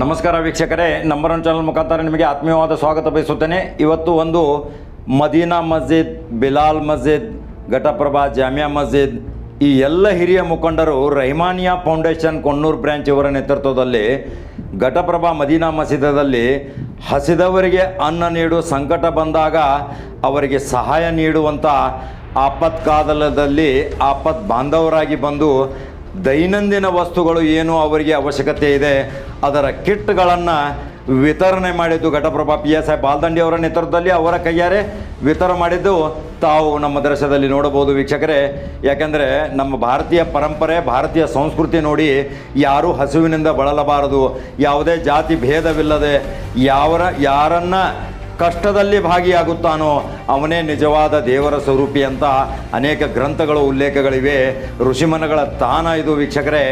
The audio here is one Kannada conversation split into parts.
ನಮಸ್ಕಾರ ವೀಕ್ಷಕರೇ ನಂಬರ್ ಒನ್ ಚಾನಲ್ ಮುಖಾಂತರ ನಿಮಗೆ ಆತ್ಮೀಯವಾದ ಸ್ವಾಗತ ಬಯಸುತ್ತೇನೆ. ಇವತ್ತು ಒಂದು ಮದೀನಾ ಮಸ್ಜಿದ್, ಬಿಲಾಲ್ ಮಸ್ಜಿದ್, ಘಟಪ್ರಭಾ ಜಾಮಿಯಾ ಮಸ್ಜಿದ್, ಈ ಎಲ್ಲ ಹಿರಿಯ ಮುಖಂಡರು ರಹಿಮಾನಿಯಾ ಫೌಂಡೇಶನ್ ಕೊಣ್ಣೂರು ಬ್ರ್ಯಾಂಚ್ ಇವರ ನೇತೃತ್ವದಲ್ಲಿ ಘಟಪ್ರಭಾ ಮದೀನಾ ಮಸೀದದಲ್ಲಿ ಹಸಿದವರಿಗೆ ಅನ್ನ ನೀಡುವ ಸಂಕಟ ಬಂದಾಗ ಅವರಿಗೆ ಸಹಾಯ ನೀಡುವಂಥ ಆಪತ್ಕಾಲದಲ್ಲಿ ಆಪತ್ ಬಾಂಧವರಾಗಿ ಬಂದು ದೈನಂದಿನ ವಸ್ತುಗಳು ಏನು ಅವರಿಗೆ ಅವಶ್ಯಕತೆ ಇದೆ, ಅದರ ಕಿಟ್ಗಳನ್ನು ವಿತರಣೆ ಮಾಡಿದ್ದು Ghataprabha P S I Baldandi ಅವರ ನೇತೃತ್ವದಲ್ಲಿ ಅವರ ಕೈಯಾರೆ ವಿತರ ಮಾಡಿದ್ದು ತಾವು ನಮ್ಮ ದೃಶ್ಯದಲ್ಲಿ ನೋಡಬಹುದು ವೀಕ್ಷಕರೇ. ಯಾಕೆಂದರೆ ನಮ್ಮ ಭಾರತೀಯ ಪರಂಪರೆ, ಭಾರತೀಯ ಸಂಸ್ಕೃತಿ ನೋಡಿ ಯಾರೂ ಹಸುವಿನಿಂದ ಬಳಲಬಾರದು. ಯಾವುದೇ ಜಾತಿ ಭೇದವಿಲ್ಲದೆ, ಯಾವರ, ಯಾರನ್ನ ಕಷ್ಟದಲ್ಲಿ ಭಾಗಿಯಾಗುತ್ತಾನೋ ಅವನೇ ನಿಜವಾದ ದೇವರ ಸ್ವರೂಪಿ ಅಂತ ಅನೇಕ ಗ್ರಂಥಗಳು ಉಲ್ಲೇಖಗಳಿವೆ. ಋಷಿಮನಗಳ ತಾನ ಇದು ವೀಕ್ಷಕರೇ.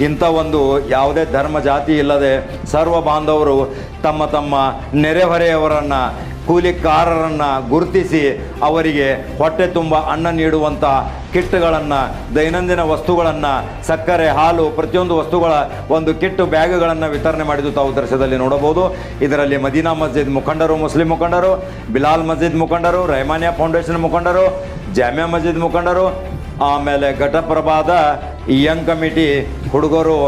ಇಂಥ ಒಂದು ಯಾವುದೇ ಧರ್ಮ ಜಾತಿ ಇಲ್ಲದೆ ಸರ್ವ ಬಾಂಧವರು ತಮ್ಮ ತಮ್ಮ ನೆರೆಹೊರೆಯವರನ್ನು ಕೂಲಿಕಾರರನ್ನು ಗುರುತಿಸಿ ಅವರಿಗೆ ಹೊಟ್ಟೆ ತುಂಬ ಅನ್ನ ನೀಡುವಂಥ ಕಿಟ್ಗಳನ್ನು ದೈನಂದಿನ ವಸ್ತುಗಳನ್ನು, ಸಕ್ಕರೆ, ಹಾಲು, ಪ್ರತಿಯೊಂದು ವಸ್ತುಗಳ ಒಂದು ಕಿಟ್ಟು ಬ್ಯಾಗ್ಗಳನ್ನು ವಿತರಣೆ ಮಾಡಿದ್ದು ತಾವು ದೃಶ್ಯದಲ್ಲಿ ನೋಡಬಹುದು. ಇದರಲ್ಲಿ ಮದೀನಾ ಮಸ್ಜಿದ್ ಮುಖಂಡರು, ಮುಸ್ಲಿಂ ಮುಖಂಡರು, ಬಿಲಾಲ್ ಮಸ್ಜಿದ್ ಮುಖಂಡರು, ರೆಹಮಾನಿಯಾ ಫೌಂಡೇಶನ್ ಮುಖಂಡರು, ಜಾಮಿಯಾ ಮಸ್ಜಿದ್ ಮುಖಂಡರು, ಆಮೇಲೆ ಘಟಪ್ರಭಾದ ಯಂಗ್ ಕಮಿಟಿ ಹುಡುಗರು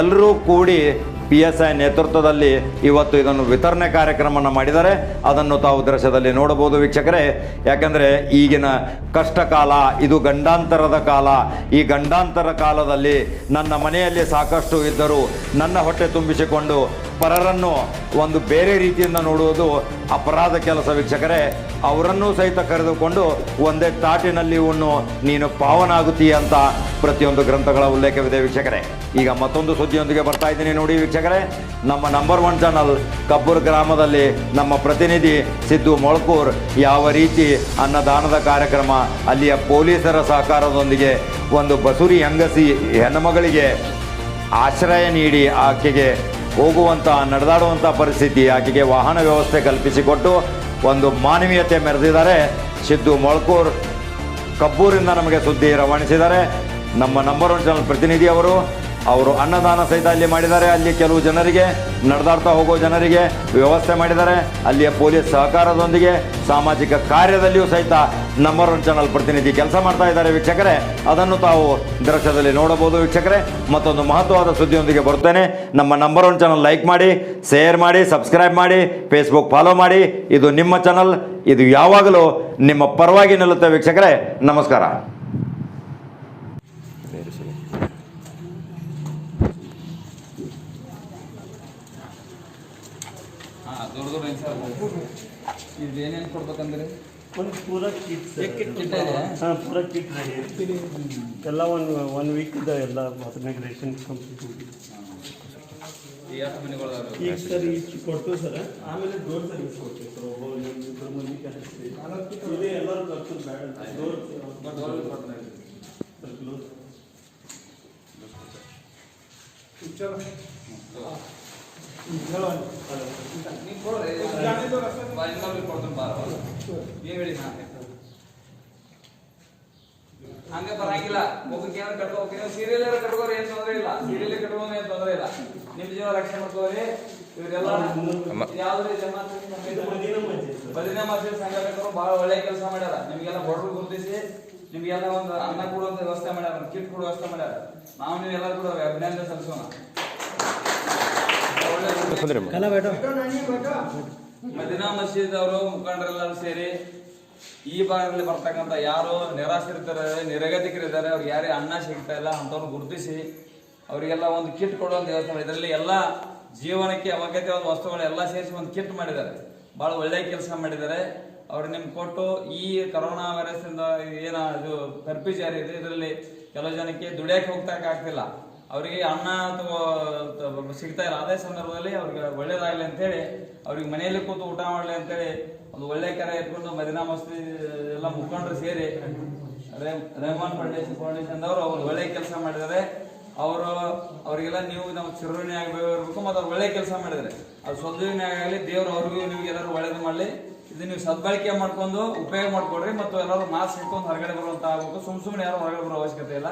ಎಲ್ಲರೂ ಕೂಡಿ ಪಿ ಎಸ್ ಐ ನೇತೃತ್ವದಲ್ಲಿ ಇವತ್ತು ಇದನ್ನು ವಿತರಣೆ ಕಾರ್ಯಕ್ರಮವನ್ನು ಮಾಡಿದ್ದಾರೆ. ಅದನ್ನು ತಾವು ದೃಶ್ಯದಲ್ಲಿ ನೋಡಬಹುದು ವೀಕ್ಷಕರೇ. ಯಾಕಂದರೆ ಈಗಿನ ಕಷ್ಟ ಕಾಲ ಇದು ಗಂಡಾಂತರದ ಕಾಲ. ಈ ಗಂಡಾಂತರ ಕಾಲದಲ್ಲಿ ನನ್ನ ಮನೆಯಲ್ಲಿ ಸಾಕಷ್ಟು ಇದ್ದರೂ ನನ್ನ ಹೊಟ್ಟೆ ತುಂಬಿಸಿಕೊಂಡು ಪರರನ್ನು ಒಂದು ಬೇರೆ ರೀತಿಯಿಂದ ನೋಡುವುದು ಅಪರಾಧ ಕೆಲಸ ವೀಕ್ಷಕರೇ. ಅವರನ್ನೂ ಸಹಿತ ಕರೆದುಕೊಂಡು ಒಂದೇ ತಾಟಿನಲ್ಲಿ ಉಣ್ಣು, ನೀನು ಪಾವನಾಗುತ್ತೀಯ ಅಂತ ಪ್ರತಿಯೊಂದು ಗ್ರಂಥಗಳ ಉಲ್ಲೇಖವಿದೆ ವೀಕ್ಷಕರೇ. ಈಗ ಮತ್ತೊಂದು ಸುದ್ದಿಯೊಂದಿಗೆ ಬರ್ತಾ ಇದ್ದೀನಿ ನೋಡಿ ವೀಕ್ಷಕರೇ. ನಮ್ಮ ನಂಬರ್ ಒನ್ ಚಾನಲ್ ಕಬ್ಬೂರು ಗ್ರಾಮದಲ್ಲಿ ನಮ್ಮ ಪ್ರತಿನಿಧಿ ಸಿದ್ದು ಮೊಳಕೂರ್ ಯಾವ ರೀತಿ ಅನ್ನದಾನದ ಕಾರ್ಯಕ್ರಮ ಅಲ್ಲಿಯ ಪೊಲೀಸರ ಸಹಕಾರದೊಂದಿಗೆ ಒಂದು ಬಸುರಿ ಹೆಂಗಸಿ ಹೆಣ್ಣುಮಗಳಿಗೆ ಆಶ್ರಯ ನೀಡಿ ಆಕೆಗೆ ಹೋಗುವಂಥ ನಡೆದಾಡುವಂಥ ಪರಿಸ್ಥಿತಿ ಆಕೆಗೆ ವಾಹನ ವ್ಯವಸ್ಥೆ ಕಲ್ಪಿಸಿಕೊಟ್ಟು ಒಂದು ಮಾನವೀಯತೆ ಮೆರೆದಿದ್ದಾರೆ. ಸಿದ್ದು ಮೊಳಕೂರ್ ಕಬ್ಬೂರಿಂದ ನಮಗೆ ಸುದ್ದಿ ರವಾನಿಸಿದ್ದಾರೆ. ನಮ್ಮ ನಂಬರ್ ಒನ್ ಚಾನಲ್ ಪ್ರತಿನಿಧಿ ಅವರು ಅನ್ನದಾನ ಸಹಿತ ಅಲ್ಲಿ ಮಾಡಿದ್ದಾರೆ. ಅಲ್ಲಿ ಕೆಲವು ಜನರಿಗೆ ನಡೆದಾಡ್ತಾ ಹೋಗೋ ಜನರಿಗೆ ವ್ಯವಸ್ಥೆ ಮಾಡಿದ್ದಾರೆ. ಅಲ್ಲಿಯ ಪೊಲೀಸ್ ಸಹಕಾರದೊಂದಿಗೆ ಸಾಮಾಜಿಕ ಕಾರ್ಯದಲ್ಲಿಯೂ ಸಹಿತ ನಂಬರ್ ಒನ್ ಚಾನಲ್ ಪ್ರತಿನಿಧಿ ಕೆಲಸ ಮಾಡ್ತಾ ಇದ್ದಾರೆ ವೀಕ್ಷಕರೇ. ಅದನ್ನು ತಾವು ದೃಶ್ಯದಲ್ಲಿ ನೋಡಬಹುದು ವೀಕ್ಷಕರೇ. ಮತ್ತೊಂದು ಮಹತ್ವವಾದ ಸುದ್ದಿಯೊಂದಿಗೆ ಬರ್ತೇನೆ ನಮ್ಮ ನಂಬರ್ ಒನ್ ಚಾನಲ್ ಲೈಕ್ ಮಾಡಿ ಶೇರ್ ಮಾಡಿ ಸಬ್ಸ್ಕ್ರೈಬ್ ಮಾಡಿ ಫೇಸ್ಬುಕ್ ಫಾಲೋ ಮಾಡಿ. ಇದು ನಿಮ್ಮ ಚಾನಲ್ ಇದು ಯಾವಾಗಲೂ ನಿಮ್ಮ ಪರವಾಗಿ ನಿಲ್ಲುತ್ತೆ ವೀಕ್ಷಕರೇ. ನಮಸ್ಕಾರ. ಹಾ ದೊಡ್ಡ ದೊಡ್ಡ ಸರ್ ಇದು ಏನೇನು ಕೊಡ್ಬೇಕಂದ್ರೆ? ಒಂದು ಪೂರ ಕಿಟ್ ಹಾಂ ಪೂರ ಕಿಟ್ ರೆಡಿ ಎಲ್ಲ ಒಂದು ಒನ್ ವೀಕ್ ಇದೆ ಎಲ್ಲ ಮೈಗ್ರೇಷನ್ ರೇಷನ್ ಕಂಪ್ಲೀಟ್ ಸರಿ ಈಗ ಸರ್ ಈಗ ಕೊಡ್ತೀವಿ ಸರ್ ಆಮೇಲೆ ಡೋರ್ ಸರ್ವಿಸ್ ಕೊಡ್ತೀವಿ ಸರ್ ಒಬ್ಬ ಇಬ್ಬರು ಮಂದಿ ಕಳಿಸ್ತೀವಿ ಇದೇ ಎಲ್ಲರೂ ಕಳ್ಸೋದು ಬೇಡ ಡೋರ್ ಬಟ್ ದೊಡ್ಡದು ಕೊಡ್ತಾರೆ. ನೀವ್ ಕೊಡ್ರಿ. ಬಾ, ಇನ್ನೊಬ್ರಿಗೆ ಕೊಡ್ತೀನಿ ಬಾ. ನೀವ್ ಹೇಳಿ ನಾ ಹಂಗೆ ಬರಂಗಿಲ್ಲ. ಮುಖಕ್ಕೆ ಏನಾರ ಕಟ್ಕೋಬೇಕು? ನೀವು ಸೀರಿಯಲ್ ಕಟ್ಕೋರಿ ಏನ್ ತೊಂದ್ರೆ ಇಲ್ಲ. ಸೀರಿಯಲ್ ಕಟ್ಕೊಂಡು ಏನ್ ತೊಂದ್ರೆ ಇಲ್ಲ. ನಿಮ್ ಜೀವ ರಕ್ಷಣೆ ಮಾಡ್ಕೋರಿ. ಇವರೆಲ್ಲ ಯಾವ್ದ್ರಿ ಜಮಾತ್ ಬದಿನ ಮಸೀದ್ ಸಂಘಟಕರು ಬಹಳ ಒಳ್ಳೆ ಕೆಲಸ ಮಾಡ್ಯಾರ. ನಿಮ್ಗೆಲ್ಲ ಹೊರಡು ಗುರುತಿಸಿ ನಿಮ್ಗೆಲ್ಲ ಒಂದು ಅನ್ನ ಕೊಡುವಂತ ವ್ಯವಸ್ಥೆ ಮಾಡ್ಯಾರ ಕಿಟ್ ಕೊಡುವ ವ್ಯವಸ್ಥೆ ಮಾಡ್ಯಾರ. ನಾವು ನೀವೆಲ್ಲರೂ ಕೂಡ ಅಭಿನಂದನೆ ಸಲ್ಲಿಸೋಣ. ಮದಿನಾ ಮಸೀದ್ ಅವರು ಮುಖಂಡರೆಲ್ಲರೂ ಸೇರಿ ಈ ಭಾಗದಲ್ಲಿ ಬರ್ತಕ್ಕಂಥ ಯಾರು ನಿರಾಶ್ರಿತರಿದ್ದಾರೆ ನಿರಗತಿಕರಿದ್ದಾರೆ ಅವ್ರಿಗೆ ಯಾರೇ ಅನ್ನ ಸಿಗ್ತಾ ಇಲ್ಲ ಅಂಥವ್ರು ಗುರುತಿಸಿ ಅವರಿಗೆಲ್ಲ ಒಂದು ಕಿಟ್ ಕೊಡುವಂತ ವ್ಯವಸ್ಥೆ ಮಾಡಿ ಇದರಲ್ಲಿ ಎಲ್ಲ ಜೀವನಕ್ಕೆ ಅಗತ್ಯವಾದ ವಸ್ತುಗಳೆಲ್ಲ ಸೇರಿಸಿ ಒಂದು ಕಿಟ್ ಮಾಡಿದ್ದಾರೆ. ಬಹಳ ಒಳ್ಳೆ ಕೆಲಸ ಮಾಡಿದ್ದಾರೆ. ಅವ್ರು ನಿಮ್ಗೆ ಕೊಟ್ಟು ಈ ಕರೋನಾ ವೈರಸ್ ಇಂದ ಏನ ಇದು ಕರ್ಫ್ಯೂ ಜಾರಿ ಇದೆ. ಇದರಲ್ಲಿ ಕೆಲವು ಜನಕ್ಕೆ ದುಡಿಯಕ್ಕೆ ಹೋಗ್ತಾ ಆಗ್ತಿಲ್ಲ. ಅವರಿಗೆ ಅನ್ನ ಅಥವಾ ಸಿಗ್ತಾ ಇಲ್ಲ. ಅದೇ ಸಂದರ್ಭದಲ್ಲಿ ಅವ್ರಿಗೆ ಒಳ್ಳೇದಾಗಲಿ ಅಂತೇಳಿ, ಅವ್ರಿಗೆ ಮನೆಯಲ್ಲಿ ಕೂತು ಊಟ ಮಾಡಲಿ ಅಂತೇಳಿ ಒಂದು ಒಳ್ಳೆ ಕರೆ ಇಟ್ಕೊಂಡು ಮದಿನಾ ಮಸ್ತಿ ಎಲ್ಲ ಮುಖಂಡರು ಸೇರಿ ರೆಹಮಾನ್ ಫೌಂಡೇಶನ್ ಫೌಂಡೇಶನ್ ಅವರು ಅವ್ರು ಒಳ್ಳೆ ಕೆಲಸ ಮಾಡಿದ್ದಾರೆ. ಅವರು, ಅವರಿಗೆಲ್ಲ ನೀವು ನಮ್ಮ ಚಿರುಣಿ ಆಗಬೇಕು ಮತ್ತು ಅವ್ರು ಒಳ್ಳೆ ಕೆಲಸ ಮಾಡಿದ್ದಾರೆ. ಅದು ಸ್ವಂತ ಆಗಲಿ, ದೇವರು ಅವ್ರಿಗೂ ನಿಮ್ಗೆ ಎಲ್ಲರೂ ಒಳ್ಳೇದು ಮಾಡಲಿ. ಇದು ನೀವು ಸದ್ಬಳಕೆ ಮಾಡ್ಕೊಂಡು ಉಪಯೋಗ ಮಾಡ್ಕೊಡ್ರಿ ಮತ್ತು ಎಲ್ಲರೂ ಮಾಸ್ಕ್ ಇಟ್ಕೊಂಡು ಹೊರಗಡೆ ಬರುವಂತ ಆಗಬೇಕು. ಸುಮ್ ಸುಮ್ಮನೆ ಯಾರು ಹೊರಗಡೆ ಬರೋ ಅವಶ್ಯಕತೆ ಇಲ್ಲ.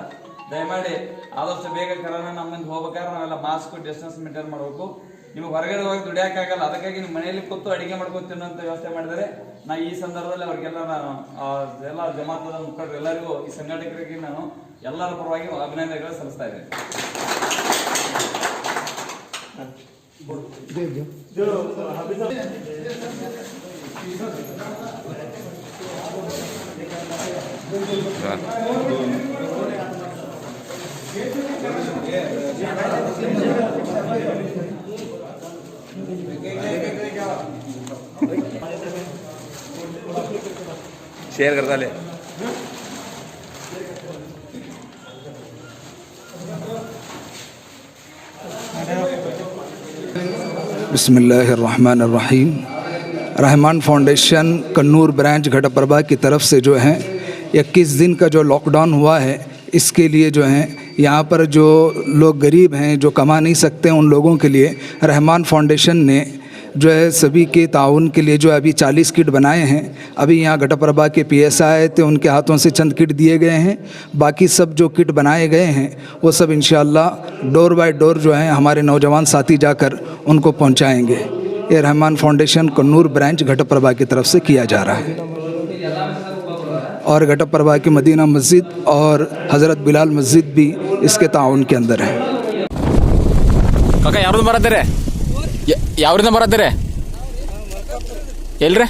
ದಯಮಾಡಿ ಆದಷ್ಟು ಬೇಗ ಕರೋನಾ ನಮ್ಮಿಂದ ಹೋಗ್ಬೇಕಾದ್ರೆ ನಾವೆಲ್ಲ ಮಾಸ್ಕ್, ಡಿಸ್ಟೆನ್ಸ್ ಮೇಂಟೈನ್ ಮಾಡಬೇಕು. ನಿಮ್ಗೆ ಹೊರಗಡೆ ಹೋಗಿ ದುಡಿಯೋಕ್ಕಾಗಲ್ಲ. ಅದಕ್ಕಾಗಿ ನಿಮ್ಮ ಮನೆಯಲ್ಲಿ ಕೂತು ಅಡಿಗೆ ಮಾಡ್ಕೊಂಡು ತಿನ್ನುವಂತ ವ್ಯವಸ್ಥೆ ಮಾಡಿದರೆ ನಾ ಈ ಸಂದರ್ಭದಲ್ಲಿ ಅವ್ರಿಗೆಲ್ಲ ನಾನು ಎಲ್ಲ ಜಮಾತದ ಮುಖಂಡರು ಎಲ್ಲರಿಗೂ, ಈ ಸಂಘಟಕರಿಗೆ ನಾನು ಎಲ್ಲರ ಪರವಾಗಿ ಅಭಿನಂದನೆಗಳು ಸಲ್ಲಿಸ್ತಾ ಇದ್ದೇನೆ. जो जो शेयर करता ले। बिसमीम रहमान फाउंडेशन, कन्नूर ब्रांच घटप्रभा की तरफ़ से जो है 21 दिन का जो लॉकडाउन हुआ है, इसके लिए जो है, यहाँ पर जो लोग गरीब हैं, जो कमा नहीं सकते उन लोगों के लिए, रहमान फाउंडेशन ने जो है सभी के ताउन के लिए जो है अभी चालीस किट बनाए हैं। अभी यहाँ घटप्रभा के पी एस आए थे, उनके हाथों से चंद किट दिए गए हैं। बाकी सब जो किट बनाए गए हैं, वो सब इन डोर बाय डोर जो है, हमारे नौजवान साथी जाकर उनको पहुँचाएँगे। ये रहमान फाउंडेशन कन्नूर ब्रांच घटप्रभा की तरफ़ से किया जा रहा है। और घटप्रभा की मदीना मस्जिद और हज़रत बिलाल मस्जिद भी इसके ताउन के अंदर है। काका तेरे ಯಾವ್ರಿಂದ ಬರತ್ತೀರಿ ಎಲ್ರಿ?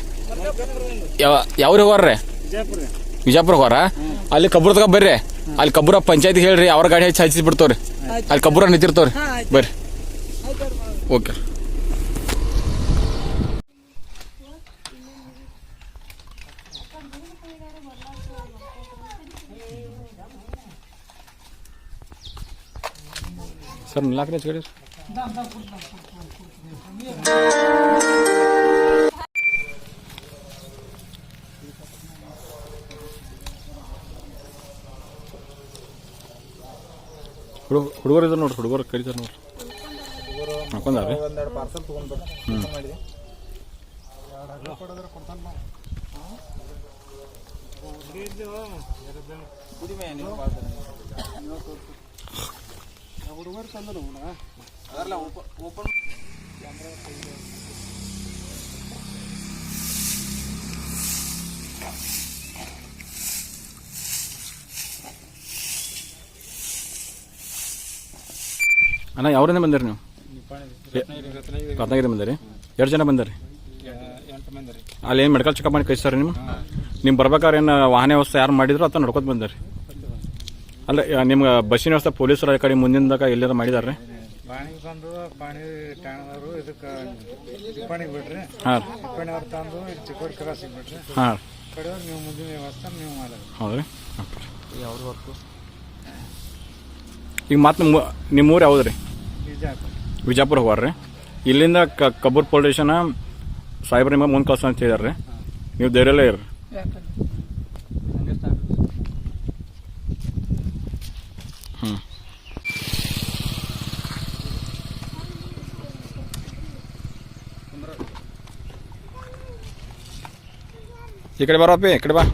ಯಾವ ಯಾವ್ರಿ ಹೋಗ್ರಿ ವಿಜಯಪುರ ಹೋರ ಅಲ್ಲಿ ಕಬ್ಬುರ ತಗ ಬರ್ರಿ. ಅಲ್ಲಿ ಕಬ್ಬುರ ಪಂಚಾಯತಿ ಹೇಳ್ರಿ, ಅವ್ರ ಗಾಡಿ ಹಚ್ಚಿ ಹಚ್ಚಿ ಬಿಡ್ತವ್ರಿ. ಅಲ್ಲಿ ಕಬ್ಬುರ ನಿಂತಿರ್ತವ್ರಿ. ಬರ್ರಿ. ಓಕೆ. ಸರ್ ನಿಲ್ಲಾಕ್ರಿ ಹಚ್ಕಡಿ ಹುಡುಗ ಹುಡುಗರು ಇದಾರೆ ನೋಡ್ರಿ ಹುಡುಗರು ಕರೀತಾರೆ ನೋಡ್ರಿ. ಹಾಕೊಂಡಾರಿ? ಅಣ್ಣ ಯಾವ್ರಿಂದ ಬಂದಿರಿ ನೀವು? ರತ್ನಗಿರಿ ಬಂದಿರಿ. ಎರಡು ಜನ ಬಂದಿರಿ? ಅಲ್ಲಿ ಏನು ಮೆಡಿಕಲ್ ಚೆಕಪ್ ಮಾಡಿ ಕಳಿಸ್ತಾರೆ ನಿಮ್ಮ ನೀವು ಬರ್ಬೇಕಾದ್ರೆ ಏನು ವಾಹನ ವ್ಯವಸ್ಥೆ ಯಾರು ಮಾಡಿದ್ರು ಅಥವಾ ನಡ್ಕೊತ ಬಂದಿರಿ. ಅಲ್ಲ ಯಾ- ನಿಮ್ಗೆ ಬಸ್ಸಿನ ವ್ಯವಸ್ಥೆ ಪೊಲೀಸರು ಆ ಕಡೆ ಮುಂದಿಂದಾಗ ಎಲ್ಲಾರು ಮಾಡಿದಾರೆ ಪಾಣಿಗೆ ಬಂದು ಪಾಣಿ ಠಾಣದವರು ಇದಕ್ಕೆ ನಿಪ್ಪಾಣಿಗೆ ಬಿಡ್ರಿ ಹಾಂ. ಅವ್ರು ತಂದು ಚಿಕ್ಕೋಡಿ ಕ್ರಾಸಿಗೆ ಬಿಡ್ರಿ ಹಾಂ. ಕಡೆಯವ್ರು ನೀವು ಮುಂದಿನ ವ್ಯವಸ್ಥೆ ನೀವು ಮಾಡೋದು. ಹೌದ್ರಿ? ಈಗ ಮತ್ತೆ ನಿಮ್ಮ ಊರು ಯಾವ್ದು ರೀ ವಿಜಯಪುರ ವಿಜಾಪುರ ಹೋಗ್ರಿ ಇಲ್ಲಿಂದ ಕ ಕಬ್ಬೂರ್ ಪೊಲೀಸ್ ಸ್ಟೇಷನ್ ಸಾಹೇಬ್ರ ನಿಮಗೆ ಮುಂದೆ ಕಳ್ಸ ಅಂತ ಹೇಳಿದಾರೆ ನೀವು ಧೈರ್ಯಲ್ಲೇ ಇರ್ರಿ. ಈ ಕಡೆ ಬರಪ್ಪಿ ಈ ಕಡೆ ಬಾ